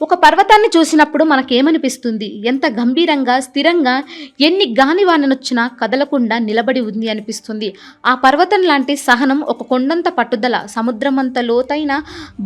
ఒక పర్వతాన్ని చూసినప్పుడు మనకేమనిపిస్తుంది? ఎంత గంభీరంగా స్థిరంగా ఎన్ని గాలివాననొచ్చినా కదలకుండా నిలబడి ఉంది అనిపిస్తుంది. ఆ పర్వతం లాంటి సహనం ఒక కొండంత పట్టుదల సముద్రమంత లోతైన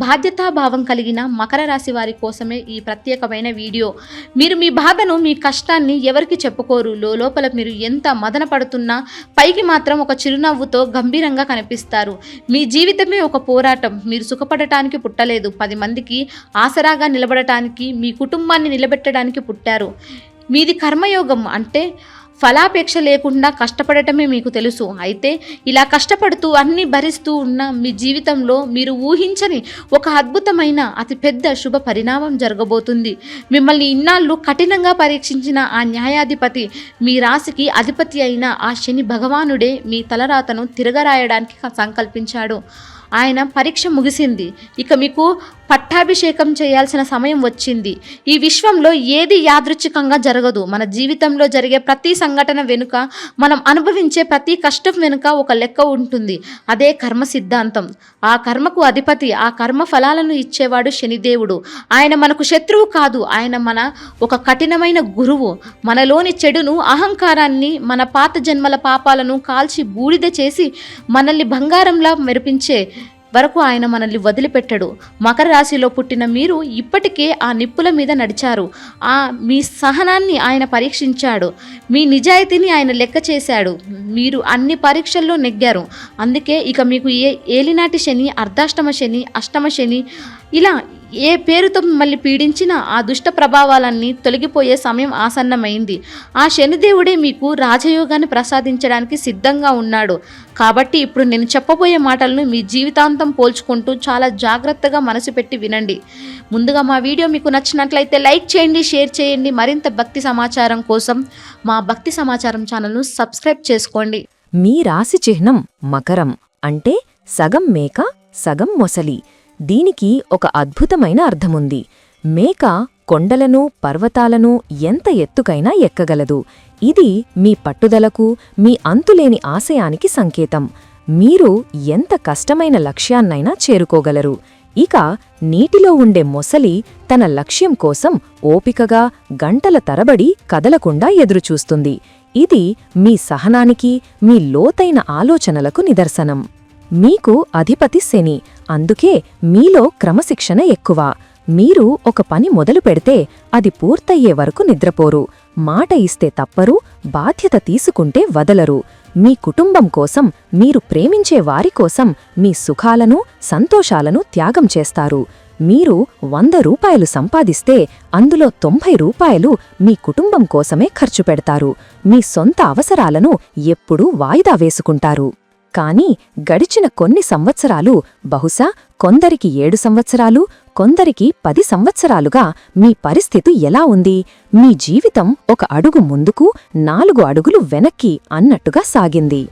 బాధ్యతాభావం కలిగిన మకర రాశి వారి కోసమే ఈ ప్రత్యేకమైన వీడియో. మీరు మీ బాధను మీ కష్టాన్ని ఎవరికి చెప్పుకోరు? లోపల మీరు ఎంత మదన పడుతున్నా పైకి మాత్రం ఒక చిరునవ్వుతో గంభీరంగా కనిపిస్తారు. మీ జీవితమే ఒక పోరాటం. మీరు సుఖపడటానికి పుట్టలేదు. పది మందికి ఆసరాగా నిలబడ నిలబడటానికి మీ కుటుంబాన్ని నిలబెట్టడానికి పుట్టారు. మీది కర్మయోగం అంటే ఫలాపేక్ష లేకుండా కష్టపడటమే మీకు తెలుసు. అయితే ఇలా కష్టపడుతూ అన్నీ భరిస్తూ ఉన్న మీ జీవితంలో మీరు ఊహించని ఒక అద్భుతమైన అతిపెద్ద శుభ పరిణామం జరగబోతుంది. మిమ్మల్ని ఇన్నాళ్ళు కఠినంగా పరీక్షించిన ఆ న్యాయాధిపతి మీ రాశికి అధిపతి అయిన ఆ శని భగవానుడే మీ తలరాతను తిరగరాయడానికి సంకల్పించాడు. ఆయన పరీక్ష ముగిసింది. ఇక మీకు పట్టాభిషేకం చేయాల్సిన సమయం వచ్చింది. ఈ విశ్వంలో ఏది యాదృచ్ఛికంగా జరగదు. మన జీవితంలో జరిగే ప్రతి సంఘటన వెనుక మనం అనుభవించే ప్రతి కష్టం వెనుక ఒక లెక్క ఉంటుంది. అదే కర్మ సిద్ధాంతం. ఆ కర్మకు అధిపతి ఆ కర్మ ఫలాలను ఇచ్చేవాడు శనిదేవుడు. ఆయన మనకు శత్రువు కాదు. ఆయన మన ఒక కఠినమైన గురువు. మనలోని చెడును అహంకారాన్ని మన పాత జన్మల పాపాలను కాల్చి బూడిద చేసి మనల్ని బంగారంలా మెరిపించే వరకు ఆయన మనల్ని వదిలిపెట్టడు. మకర రాశిలో పుట్టిన మీరు ఇప్పటికే ఆ నిప్పుల మీద నడిచారు. ఆ మీ సహనాన్ని ఆయన పరీక్షించాడు. మీ నిజాయితీని ఆయన లెక్క చేశాడు. మీరు అన్ని పరీక్షల్లో నెగ్గారు. అందుకే ఇక మీకు ఏ ఏలినాటి శని అర్ధాష్టమ శని అష్టమ శని ఇలా ఏ పేరుతో మిమ్మల్ని పీడించిన ఆ దుష్ట ప్రభావాలన్నీ తొలగిపోయే సమయం ఆసన్నమైంది. ఆ శనిదేవుడే మీకు రాజయోగాన్ని ప్రసాదించడానికి సిద్ధంగా ఉన్నాడు. కాబట్టి ఇప్పుడు నేను చెప్పబోయే మాటలను మీ జీవితాంతం పోల్చుకుంటూ చాలా జాగ్రత్తగా మనసు పెట్టి వినండి. ముందుగా మా వీడియో మీకు నచ్చినట్లయితే లైక్ చేయండి షేర్ చేయండి. మరింత భక్తి సమాచారం కోసం మా భక్తి సమాచారం ఛానల్ను సబ్స్క్రైబ్ చేసుకోండి. మీ రాశి చిహ్నం మకరం. అంటే సగం మేక సగం మొసలి. దీనికి ఒక అద్భుతమైన అర్థముంది. మేక కొండలను పర్వతాలను ఎంత ఎత్తుకైనా ఎక్కగలదు. ఇది మీ పట్టుదలకు మీ అంతులేని ఆశయానికి సంకేతం. మీరు ఎంత కష్టమైన లక్ష్యాన్నైనా చేరుకోగలరు. ఇక నీటిలో ఉండే మొసలి తన లక్ష్యం కోసం ఓపికగా గంటల తరబడి కదలకుండా ఎదురుచూస్తుంది. ఇది మీ సహనానికి మీ లోతైన ఆలోచనలకు నిదర్శనం. మీకు అధిపతి శని. అందుకే మీలో క్రమశిక్షణ ఎక్కువ. మీరు ఒక పని మొదలు పెడితే అది పూర్తయ్యే వరకు నిద్రపోరు. మాట ఇస్తే తప్పరు బాధ్యత తీసుకుంటే వదలరు. మీ కుటుంబం కోసం మీరు ప్రేమించే వారి కోసం మీ సుఖాలను సంతోషాలను త్యాగం చేస్తారు. మీరు వంద రూపాయలు సంపాదిస్తే అందులో తొంభై రూపాయలు మీ కుటుంబం కోసమే ఖర్చు పెడతారు. మీ సొంత అవసరాలను ఎప్పుడూ వాయిదా వేసుకుంటారు. కాని గడిచిన కొన్ని సంవత్సరాలు బహుశా కొందరికి ఏడు సంవత్సరాలు కొందరికి పది సంవత్సరాలుగా మీ పరిస్థితి ఎలా ఉంది? మీ జీవితం ఒక అడుగు ముందుకు నాలుగు అడుగులు వెనక్కి అన్నట్టుగా సాగింది.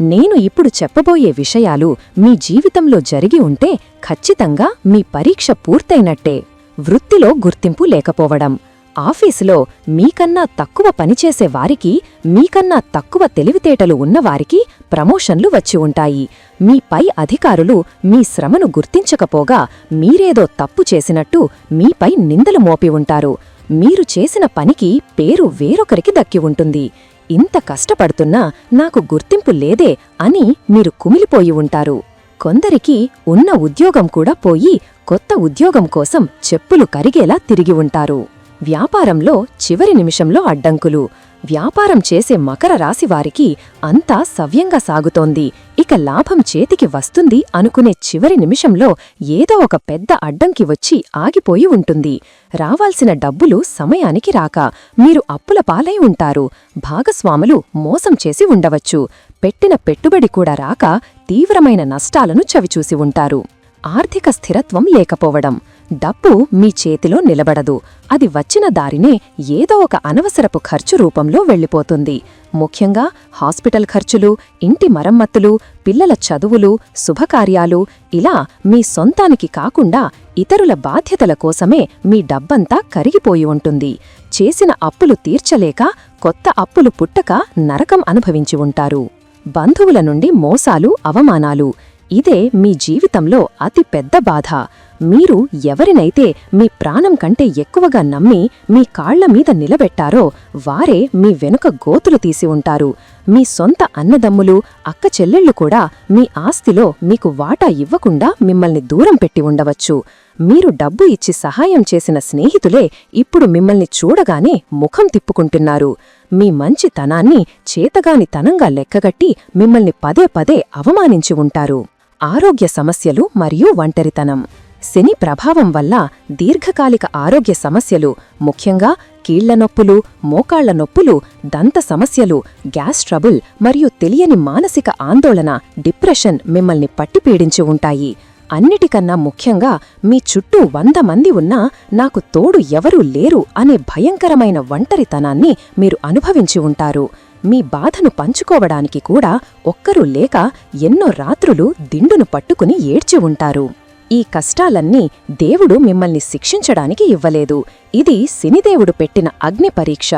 నేను ఇప్పుడు చెప్పబోయే విషయాలు మీ జీవితంలో జరిగి ఉంటే ఖచ్చితంగా మీ పరీక్ష పూర్తయినట్టే. వృత్తిలో గుర్తింపు లేకపోవడం. ఆఫీసులో మీకన్నా తక్కువ పనిచేసే వారికి మీకన్నా తక్కువ తెలివితేటలు ఉన్నవారికి ప్రమోషన్లు వచ్చి ఉంటాయి. మీ పై అధికారులు మీ శ్రమను గుర్తించకపోగా మీరేదో తప్పు చేసినట్టు మీపై నిందలు మోపి ఉంటారు. మీరు చేసిన పనికి పేరు వేరొకరికి దక్కి ఉంటుంది. ఇంత కష్టపడుతున్నా నాకు గుర్తింపు లేదే అని మీరు కుమిలిపోయి ఉంటారు. కొందరికి ఉన్న ఉద్యోగం కూడా పోయి కొత్త ఉద్యోగం కోసం చెప్పులు కరిగేలా తిరిగి ఉంటారు. వ్యాపారంలో చివరి నిమిషంలో అడ్డంకులు. వ్యాపారం చేసే మకర రాశివారికి అంతా సవ్యంగా సాగుతోంది. ఇక లాభం చేతికి వస్తుంది అనుకునే చివరి నిమిషంలో ఏదో ఒక పెద్ద అడ్డంకి వచ్చి ఆగిపోయి ఉంటుంది. రావాల్సిన డబ్బులు సమయానికి రాక మీరు అప్పుల పాలై ఉంటారు. భాగస్వాములు మోసం చేసి ఉండవచ్చు. పెట్టిన పెట్టుబడి కూడా రాక తీవ్రమైన నష్టాలను చవిచూసి ఉంటారు. ఆర్థిక స్థిరత్వం లేకపోవడం. డబ్బు మీ చేతిలో నిలబడదు. అది వచ్చిన దారినే ఏదో ఒక అనవసరపు ఖర్చు రూపంలో వెళ్ళిపోతుంది. ముఖ్యంగా హాస్పిటల్ ఖర్చులు ఇంటి మరమ్మతులు పిల్లల చదువులు శుభకార్యాలు ఇలా మీ సొంతానికి కాకుండా ఇతరుల బాధ్యతల కోసమే మీ డబ్బంతా కరిగిపోయి ఉంటుంది. చేసిన అప్పులు తీర్చలేక కొత్త అప్పులు పుట్టక నరకం అనుభవించి ఉంటారు. బంధువుల నుండి మోసాలు అవమానాలు ఇదే మీ జీవితంలో అతి పెద్ద బాధ. మీరు ఎవరినైతే మీ ప్రాణం కంటే ఎక్కువగా నమ్మి మీ కాళ్ళ మీద నిలబెట్టారో వారే మీ వెనుక గోతులు తీసి ఉంటారు. మీ సొంత అన్నదమ్ములు అక్క చెల్లెళ్ళు కూడా మీ ఆస్తిలో మీకు వాటా ఇవ్వకుండా మిమ్మల్ని దూరం పెట్టి ఉండవచ్చు. మీరు డబ్బు ఇచ్చి సహాయం చేసిన స్నేహితులే ఇప్పుడు మిమ్మల్ని చూడగానే ముఖం తిప్పుకుంటున్నారు. మీ మంచితనాన్ని చేతగాని తనంగా లెక్కగట్టి మిమ్మల్ని పదే పదే అవమానించి ఉంటారు. ఆరోగ్య సమస్యలు మరియు ఒంటరితనం. శని ప్రభావం వల్ల దీర్ఘకాలిక ఆరోగ్య సమస్యలు ముఖ్యంగా కీళ్ళ నొప్పులు మోకాళ్ళ నొప్పులు దంత సమస్యలు గ్యాస్ ట్రబుల్ మరియు తెలియని మానసిక ఆందోళన డిప్రెషన్ మిమ్మల్ని పట్టిపీడించి ఉంటాయి. అన్నిటికన్నా ముఖ్యంగా మీ చుట్టూ వంద మంది ఉన్నా నాకు తోడు ఎవరూ లేరు అనే భయంకరమైన ఒంటరితనాన్ని మీరు అనుభవించి ఉంటారు. మీ బాధను పంచుకోవడానికి కూడా ఒక్కరూ లేక ఎన్నో రాత్రులు దిండును పట్టుకుని ఏడ్చి ఉంటారు. ఈ కష్టాలన్నీ దేవుడు మిమ్మల్ని శిక్షించడానికి ఇవ్వలేదు. ఇది శనిదేవుడు పెట్టిన అగ్ని పరీక్ష.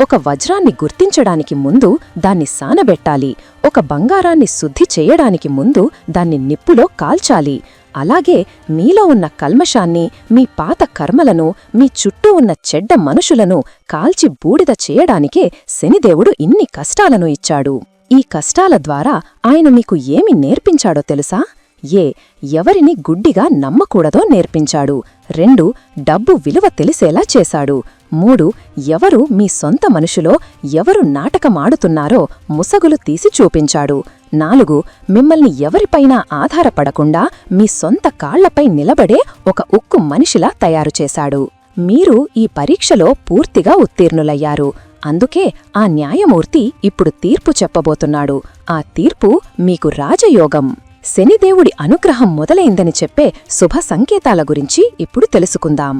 ఒక వజ్రాన్ని గుర్తించడానికి ముందు దాన్ని సానబెట్టాలి. ఒక బంగారాన్ని శుద్ధి చేయడానికి ముందు దాన్ని నిప్పులో కాల్చాలి. అలాగే మీలో ఉన్న కల్మషాన్ని మీ పాత కర్మలను మీ చుట్టూ ఉన్న చెడ్డ మనుషులను కాల్చి బూడిద చేయడానికే శనిదేవుడు ఇన్ని కష్టాలను ఇచ్చాడు. ఈ కష్టాల ద్వారా ఆయన మీకు ఏమి నేర్పించాడో తెలుసా? ఏ ఎవరిని గుడ్డిగా నమ్మకూడదో నేర్పించాడు. రెండు డబ్బు విలువ తెలిసేలా చేశాడు. మూడు ఎవరు మీ సొంత మనుషులో ఎవరు నాటకమాడుతున్నారో ముసగులు తీసి చూపించాడు. నాలుగు మిమ్మల్ని ఎవరిపైనా ఆధారపడకుండా మీ సొంత కాళ్ళపై నిలబడే ఒక ఉక్కు మనిషిలా తయారు చేశాడు. మీరు ఈ పరీక్షలో పూర్తిగా ఉత్తీర్ణులయ్యారు. అందుకే ఆ న్యాయమూర్తి ఇప్పుడు తీర్పు చెప్పబోతున్నాడు. ఆ తీర్పు మీకు రాజయోగం. శనిదేవుడి అనుగ్రహం మొదలైందని చెప్పే శుభ సంకేతాల గురించి ఇప్పుడు తెలుసుకుందాం.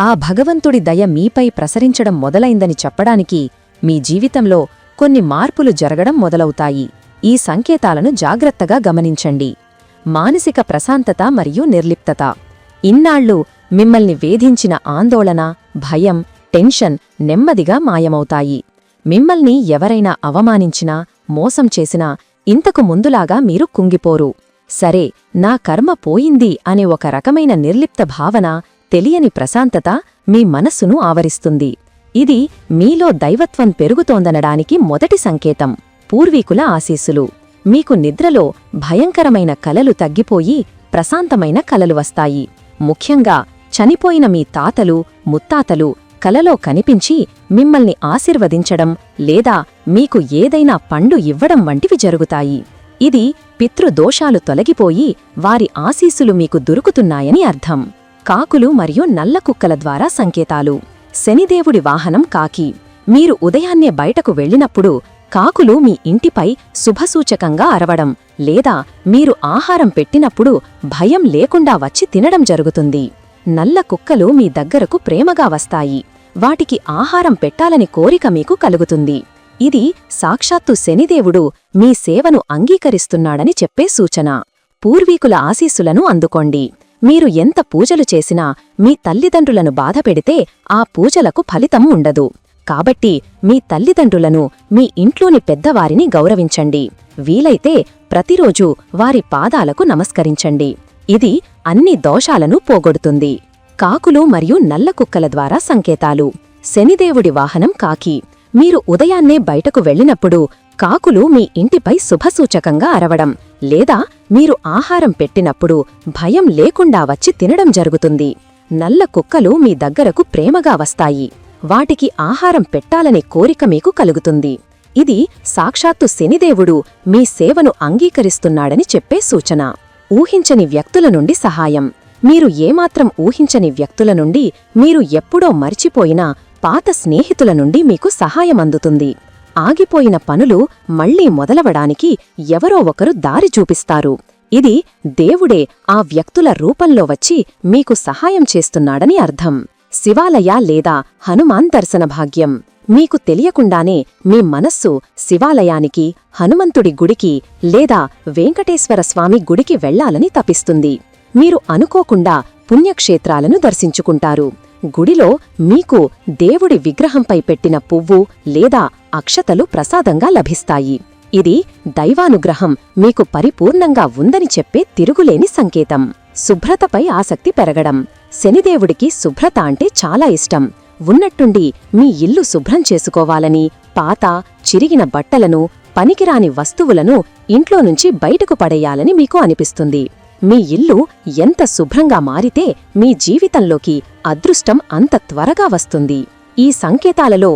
ఆ భగవంతుడి దయ మీపై ప్రసరించడం మొదలైందని చెప్పడానికి మీ జీవితంలో కొన్ని మార్పులు జరగడం మొదలవుతాయి. ఈ సంకేతాలను జాగ్రత్తగా గమనించండి. మానసిక ప్రశాంతత మరియు నిర్లిప్తత. ఇన్నాళ్ళు మిమ్మల్ని వేధించిన ఆందోళన భయం టెన్షన్ నెమ్మదిగా మాయమవుతాయి. మిమ్మల్ని ఎవరైనా అవమానించినా మోసం చేసినా ఇంతకు ముందులాగా మీరు కుంగిపోరు. సరే నా కర్మ పోయింది అనే ఒక రకమైన నిర్లిప్త భావన తెలియని ప్రశాంతత మీ మనస్సును ఆవరిస్తుంది. ఇది మీలో దైవత్వం పెరుగుతోందనడానికి మొదటి సంకేతం పూర్వీకుల ఆశీస్సులు. మీకు నిద్రలో భయంకరమైన కలలు తగ్గిపోయి ప్రశాంతమైన కలలు వస్తాయి. ముఖ్యంగా చనిపోయిన మీ తాతలు ముత్తాతలు కలలో కనిపించి మిమ్మల్ని ఆశీర్వదించడం లేదా మీకు ఏదైనా పండు ఇవ్వడం వంటివి జరుగుతాయి. ఇది పితృదోషాలు తొలగిపోయి వారి ఆశీస్సులు మీకు దొరుకుతున్నాయని అర్థం. కాకులు మరియు నల్ల కుక్కల ద్వారా సంకేతాలు. శనిదేవుడి వాహనం కాకి. మీరు ఉదయాన్నే బయటకు వెళ్ళినప్పుడు కాకులు మీ ఇంటిపై శుభసూచకంగా అరవడం లేదా మీరు ఆహారం పెట్టినప్పుడు భయం లేకుండా వచ్చి తినడం జరుగుతుంది. నల్ల కుక్కలు మీ దగ్గరకు ప్రేమగా వస్తాయి. వాటికి ఆహారం పెట్టాలని కోరిక మీకు కలుగుతుంది. ఇది సాక్షాత్తు శనిదేవుడు మీ సేవను అంగీకరిస్తున్నాడని చెప్పే సూచన. పూర్వీకుల ఆశీస్సులను అందుకోండి. మీరు ఎంత పూజలు చేసినా మీ తల్లిదండ్రులను బాధపెడితే ఆ పూజలకు ఫలితం ఉండదు. కాబట్టి మీ తల్లిదండ్రులను మీ ఇంట్లోని పెద్దవారిని గౌరవించండి. వీలైతే ప్రతిరోజూ వారి పాదాలకు నమస్కరించండి. ఇది అన్ని దోషాలను పోగొడుతుంది. కాకులు మరియు నల్ల కుక్కల ద్వారా సంకేతాలు. శనిదేవుడి వాహనం కాకి. మీరు ఉదయాన్నే బయటకు వెళ్ళినప్పుడు కాకులు మీ ఇంటిపై శుభసూచకంగా అరవడం లేదా మీరు ఆహారం పెట్టినప్పుడు భయం లేకుండా వచ్చి తినడం జరుగుతుంది. నల్ల కుక్కలు మీ దగ్గరకు ప్రేమగా వస్తాయి. వాటికి ఆహారం పెట్టాలనే కోరిక మీకు కలుగుతుంది. ఇది సాక్షాత్తు శనిదేవుడు మీ సేవను అంగీకరిస్తున్నాడని చెప్పే సూచన. ఊహించని వ్యక్తుల నుండి సహాయం. మీరు ఏమాత్రం ఊహించని వ్యక్తుల నుండి మీరు ఎప్పుడో మర్చిపోయినా పాత స్నేహితుల నుండి మీకు సహాయం అందుతుంది ఆగిపోయిన పనులు మళ్ళీ మొదలవడానికి ఎవరో ఒకరు దారి చూపిస్తారు. ఇది దేవుడే ఆ వ్యక్తుల రూపంలో వచ్చి మీకు సహాయం చేస్తున్నాడని అర్థం. శివాలయ లేదా హనుమాన్ దర్శన భాగ్యం. మీకు తెలియకుండానే మీ మనస్సు శివాలయానికి హనుమంతుడి గుడికి లేదా వెంకటేశ్వర స్వామి గుడికి వెళ్ళాలని తపిస్తుంది. మీరు అనుకోకుండా పుణ్యక్షేత్రాలను దర్శించుకుంటారు. గుడిలో మీకు దేవుడి విగ్రహంపై పెట్టిన పువ్వు లేదా అక్షతలు ప్రసాదంగా లభిస్తాయి. ఇది దైవానుగ్రహం మీకు పరిపూర్ణంగా ఉందని చెప్పే తిరుగులేని సంకేతం. శుభ్రతపై ఆసక్తి పెరగడం. శనిదేవుడికి శుభ్రత అంటే చాలా ఇష్టం. ఉన్నట్టుండి మీ ఇల్లు శుభ్రం చేసుకోవాలని పాత చిరిగిన బట్టలను పనికిరాని వస్తువులను ఇంట్లో నుంచి బయటకు పడేయాలని మీకు అనిపిస్తుంది. మీ ఇల్లు ఎంత శుభ్రంగా మారితే మీ జీవితంలోకి అదృష్టం అంత త్వరగా వస్తుంది. ఈ సంకేతాలలో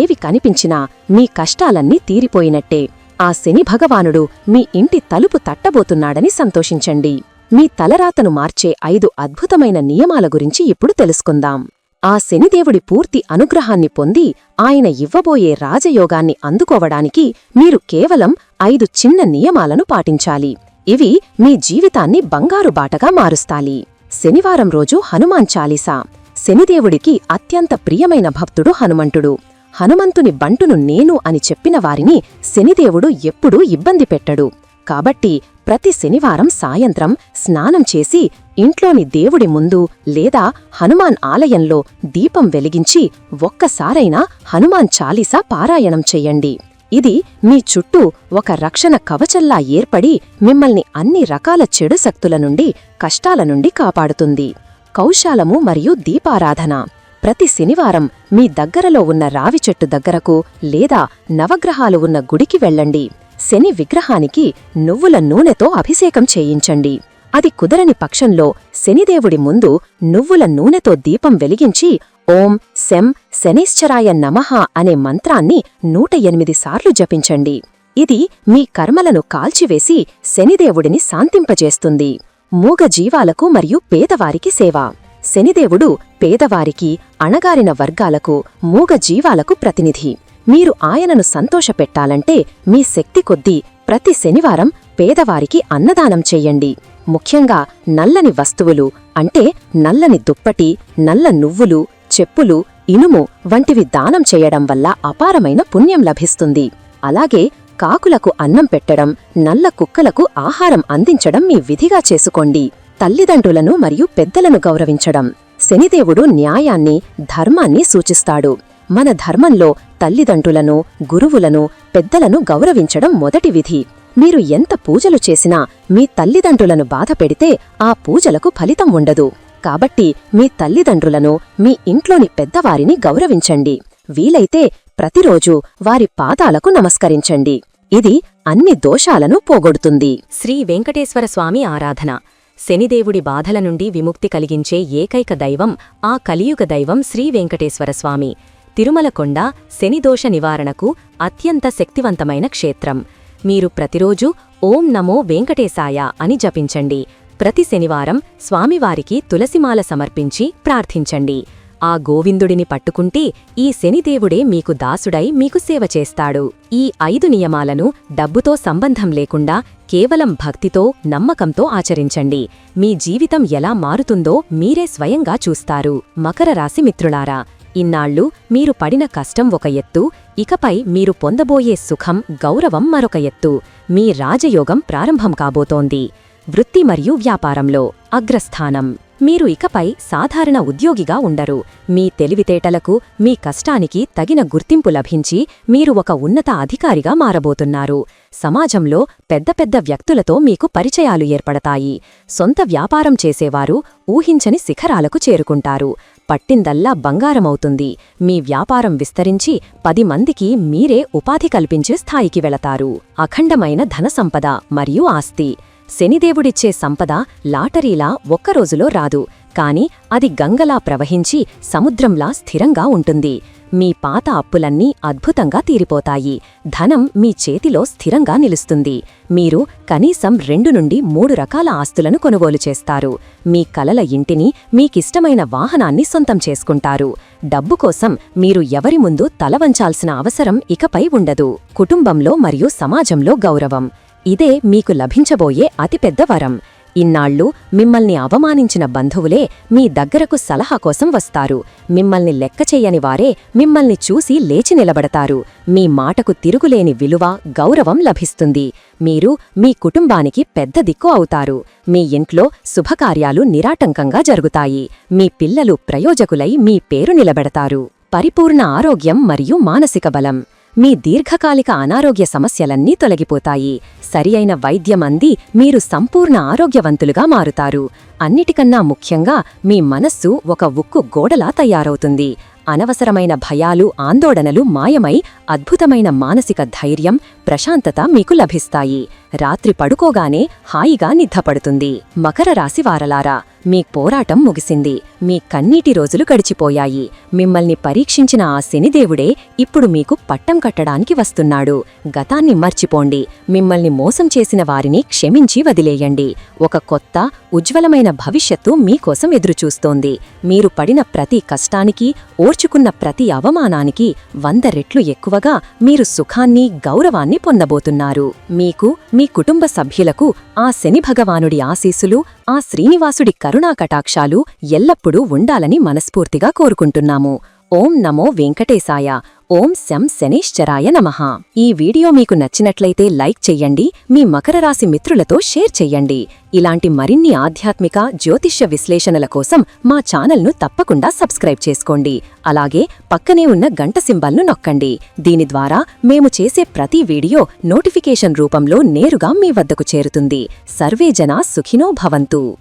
ఏవి కనిపించినా మీ కష్టాలన్నీ తీరిపోయినట్టే. ఆ శని భగవానుడు మీ ఇంటి తలుపు తట్టబోతున్నాడని సంతోషించండి. మీ తలరాతను మార్చే ఐదు అద్భుతమైన నియమాల గురించి ఇప్పుడు తెలుసుకుందాం. ఆ శనిదేవుడి పూర్తి అనుగ్రహాన్ని పొంది ఆయన ఇవ్వబోయే రాజయోగాన్ని అందుకోవడానికి మీరు కేవలం ఐదు చిన్న నియమాలను పాటించాలి. ఇవి మీ జీవితాన్ని బంగారు బాటగా మారుస్తాలి శనివారం రోజు హనుమాన్ చాలీసా. శనిదేవుడికి అత్యంత ప్రియమైన భక్తుడు హనుమంతుడు. హనుమంతుని బంటును నేను అని చెప్పిన వారిని శనిదేవుడు ఎప్పుడూ ఇబ్బంది పెట్టడు. కాబట్టి ప్రతి శనివారం సాయంత్రం స్నానం చేసి ఇంట్లోని దేవుడి ముందు లేదా హనుమాన్ ఆలయంలో దీపం వెలిగించి ఒక్కసారైనా హనుమాన్ చాలీసా పారాయణం చెయ్యండి ఇది మీ చుట్టూ ఒక రక్షణ కవచల్లా ఏర్పడి మిమ్మల్ని అన్ని రకాల చెడు శక్తుల నుండి కష్టాల నుండి కాపాడుతుంది. కౌశాలము మరియు దీపారాధన. ప్రతి శనివారం మీ దగ్గరలో ఉన్న రావి చెట్టు దగ్గరకు లేదా నవగ్రహాలు ఉన్న గుడికి వెళ్ళండి. శని విగ్రహానికి నువ్వుల నూనెతో అభిషేకం చేయించండి. అది కుదరని పక్షంలో శనిదేవుడి ముందు నువ్వుల నూనెతో దీపం వెలిగించి ఓం శం శనేశ్చరాయ నమః అనే మంత్రాన్ని నూట ఎనిమిది సార్లు జపించండి. ఇది మీ కర్మలను కాల్చివేసి శనిదేవుడిని శాంతింపజేస్తుంది. మూగ జీవాలకు మరియు పేదవారికి సేవ. శనిదేవుడు పేదవారికి అణగారిన వర్గాలకు మూగ జీవాలకు ప్రతినిధి. మీరు ఆయనను సంతోషపెట్టాలంటే మీ శక్తి కొద్దీ ప్రతి శనివారం పేదవారికి అన్నదానం చెయ్యండి ముఖ్యంగా నల్లని వస్తువులు అంటే నల్లని దుప్పటి నల్ల నువ్వులు చెప్పులు ఇనుము వంటివి దానం చేయడం వల్ల అపారమైన పుణ్యం లభిస్తుంది. అలాగే కాకులకు అన్నం పెట్టడం నల్ల కుక్కలకు ఆహారం అందించడం మీ విధిగా చేసుకోండి. తల్లిదండ్రులను మరియు పెద్దలను గౌరవించడం. శనిదేవుడు న్యాయాన్ని ధర్మాన్ని సూచిస్తాడు. మన ధర్మంలో తల్లిదండ్రులను గురువులను పెద్దలను గౌరవించడం మొదటి విధి. మీరు ఎంత పూజలు చేసినా మీ తల్లిదండ్రులను బాధపెడితే ఆ పూజలకు ఫలితం ఉండదు. కాబట్టి మీ తల్లిదండ్రులను మీ ఇంట్లోని పెద్దవారిని గౌరవించండి. వీలైతే ప్రతిరోజూ వారి పాదాలకు నమస్కరించండి. ఇది అన్ని దోషాలను పోగొడుతుంది. శ్రీ వెంకటేశ్వర స్వామి ఆరాధన. శనిదేవుడి బాధల నుండి విముక్తి కలిగించే ఏకైక దైవం ఆ కలియుగ దైవం శ్రీ వెంకటేశ్వర స్వామి. తిరుమలకొండ శనిదోష నివారణకు అత్యంత శక్తివంతమైన క్షేత్రం. మీరు ప్రతిరోజూ ఓం నమో వెంకటేశాయ అని జపించండి. ప్రతి శనివారం స్వామివారికి తులసిమాల సమర్పించి ప్రార్థించండి. ఆ గోవిందుడిని పట్టుకుంటే ఈ శనిదేవుడే మీకు దాసుడై మీకు సేవ చేస్తాడు. ఈ ఐదు నియమాలను డబ్బుతో సంబంధం లేకుండా కేవలం భక్తితో నమ్మకంతో ఆచరించండి. మీ జీవితం ఎలా మారుతుందో మీరే స్వయంగా చూస్తారు. మకర రాశి మిత్రులారా ఇన్నాళ్ళు మీరు పడిన కష్టం ఒక ఎత్తు ఇకపై మీరు పొందబోయే సుఖం గౌరవం మరొక ఎత్తు. మీ రాజయోగం ప్రారంభం కాబోతోంది. వృత్తి మరియు వ్యాపారంలో అగ్రస్థానం. మీరు ఇకపై సాధారణ ఉద్యోగిగా ఉండరు. మీ తెలివితేటలకు మీ కష్టానికి తగిన గుర్తింపు లభించి మీరు ఒక ఉన్నత అధికారిగా మారబోతున్నారు. సమాజంలో పెద్ద పెద్ద వ్యక్తులతో మీకు పరిచయాలు ఏర్పడతాయి. సొంత వ్యాపారం చేసేవారు ఊహించని శిఖరాలకు చేరుకుంటారు. పట్టిందల్లా బంగారమవుతుంది. మీ వ్యాపారం విస్తరించి పది మందికి మీరే ఉపాధి కల్పించే స్థాయికి వెళతారు. అఖండమైన ధనసంపద మరియు ఆస్తి. శనిదేవుడిచ్చే సంపద లాటరీలా ఒక్కరోజులో రాదు. కాని అది గంగలా ప్రవహించి సముద్రంలా స్థిరంగా ఉంటుంది. మీ పాత అప్పులన్నీ అద్భుతంగా తీరిపోతాయి. ధనం మీ చేతిలో స్థిరంగా నిలుస్తుంది. మీరు కనీసం రెండు నుండి మూడు రకాల ఆస్తులను కొనుగోలు చేస్తారు. మీ కలల ఇంటిని మీకిష్టమైన వాహనాన్ని సొంతం చేసుకుంటారు. డబ్బు కోసం మీరు ఎవరి ముందు తలవంచాల్సిన అవసరం ఇకపై ఉండదు. కుటుంబంలో మరియు సమాజంలో గౌరవం. ఇదే మీకు లభించబోయే అతిపెద్ద వరం. ఇన్నాళ్ళు మిమ్మల్ని అవమానించిన బంధువులే మీ దగ్గరకు సలహా కోసం వస్తారు. మిమ్మల్ని లెక్క చెయ్యని వారే మిమ్మల్ని చూసి లేచి నిలబడతారు. మీ మాటకు తిరుగులేని విలువ గౌరవం లభిస్తుంది. మీరు మీ కుటుంబానికి పెద్ద దిక్కు అవుతారు. మీ ఇంట్లో శుభకార్యాలు నిరాటంకంగా జరుగుతాయి. మీ పిల్లలు ప్రయోజకులై మీ పేరు నిలబెడతారు. పరిపూర్ణ ఆరోగ్యం మరియు మానసిక బలం. మీ దీర్ఘకాలిక అనారోగ్య సమస్యలన్నీ తొలగిపోతాయి. సరి అయిన వైద్యం అంది మీరు సంపూర్ణ ఆరోగ్యవంతులుగా మారుతారు. అన్నిటికన్నా ముఖ్యంగా మీ మనస్సు ఒక ఉక్కు గోడలా తయారవుతుంది. అనవసరమైన భయాలు ఆందోళనలు మాయమై అద్భుతమైన మానసిక ధైర్యం ప్రశాంతత మీకు లభిస్తాయి. రాత్రి పడుకోగానే హాయిగా నిద్రపడుతుంది. మకర రాశి వారలారా మీ పోరాటం ముగిసింది. మీ కన్నీటి రోజులు గడిచిపోయాయి. మిమ్మల్ని పరీక్షించిన ఆ శనిదేవుడే ఇప్పుడు మీకు పట్టం కట్టడానికి వస్తున్నాడు. గతాన్ని మర్చిపోండి. మిమ్మల్ని మోసం చేసిన వారిని క్షమించి వదిలేయండి. ఒక కొత్త ఉజ్వలమైన భవిష్యత్తు మీకోసం ఎదురుచూస్తోంది. మీరు పడిన ప్రతి కష్టానికి ఓర్చుకున్న ప్రతి అవమానానికి వంద రెట్లు ఎక్కువగా మీరు సుఖాన్ని గౌరవాన్ని పొందబోతున్నారు. మీకు మీ కుటుంబ సభ్యులకు ఆ శని భగవానుడి ఆశీసులు ఆ శ్రీనివాసుడి కరుణా కటాక్షాలు ఎల్లప్పుడూ ఉండాలని మనస్ఫూర్తిగా కోరుకుంటున్నాము. ఓం నమో వెంకటేశాయ. ఓం శం శనేశ్చరాయ నమః. ఈ వీడియో మీకు నచ్చినట్లయితే లైక్ చెయ్యండి మీ మకర రాశి మిత్రులతో షేర్ చెయ్యండి ఇలాంటి మరిన్ని ఆధ్యాత్మిక జ్యోతిష్య విశ్లేషణల కోసం మా ఛానల్ను తప్పకుండా సబ్స్క్రైబ్ చేసుకోండి. అలాగే పక్కనే ఉన్న గంట సింబల్ను నొక్కండి. దీని ద్వారా మేము చేసే ప్రతి వీడియో నోటిఫికేషన్ రూపంలో నేరుగా మీ వద్దకు చేరుతుంది. సర్వేజన సుఖినో భవంతు.